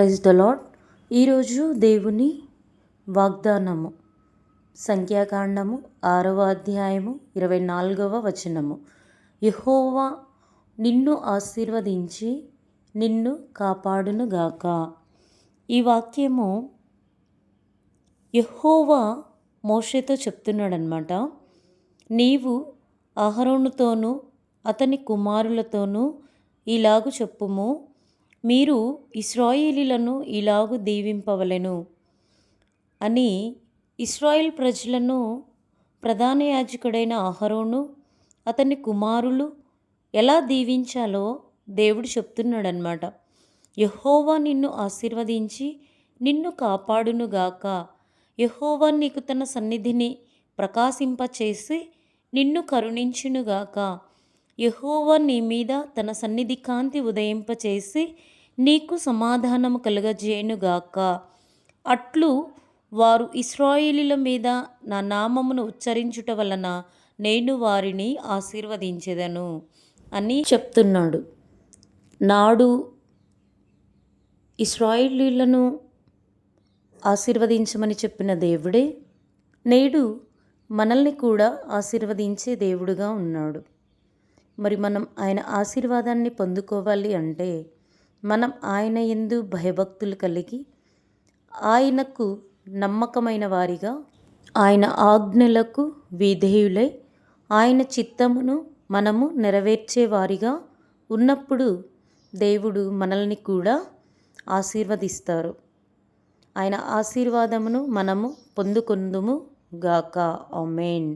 Praise the lord ఈరోజు దేవుని వాగ్దానము సంఖ్యాకాండము ఆరవ అధ్యాయము ఇరవై నాలుగవ వచనము. యహోవా నిన్ను ఆశీర్వదించి నిన్ను కాపాడునుగాక. ఈ వాక్యము యహోవా మోషేతో చెప్తున్నాడనమాట నీవు అహరోనుతోనూ అతని కుమారులతోనూ ఇలాగు చెప్పుము. మీరు ఇస్రాయేలీలను ఇలాగు దీవింపవలెను అని ఇస్రాయిల్ ప్రజలను ప్రధాన యాజకుడైన అహరోను అతని కుమారులు ఎలా దీవించాలో దేవుడు చెప్తున్నాడనమాట యహోవా నిన్ను ఆశీర్వదించి నిన్ను కాపాడునుగాక. యహోవా నీకు తన సన్నిధిని ప్రకాశింపచేసి నిన్ను కరుణించునుగాక. యహోవా నీ మీద తన సన్నిధి కాంతి ఉదయింపచేసి నీకు సమాధానము కలుగజేయునుగాక. అట్లు వారు ఇస్రాయేలీల మీద నా నామమును ఉచ్చరించుట వలన నేను వారిని ఆశీర్వదించెదను అని చెప్తున్నాడు. నాడు ఇస్రాయిలీలను ఆశీర్వదించమని చెప్పిన దేవుడే నేడు మనల్ని కూడా ఆశీర్వదించే దేవుడుగా ఉన్నాడు. మరి మనం ఆయన ఆశీర్వాదాన్ని పొందుకోవాలి అంటే మనం ఆయన ఎందు భయభక్తులు కలిగి ఆయనకు నమ్మకమైన వారిగా ఆయన ఆజ్ఞలకు విధేయులై ఆయన చిత్తమును మనము నెరవేర్చే వారిగా ఉన్నప్పుడు దేవుడు మనల్ని కూడా ఆశీర్వదిస్తారు. ఆయన ఆశీర్వాదమును మనము పొందుకుందుము గాక. ఆమెన్.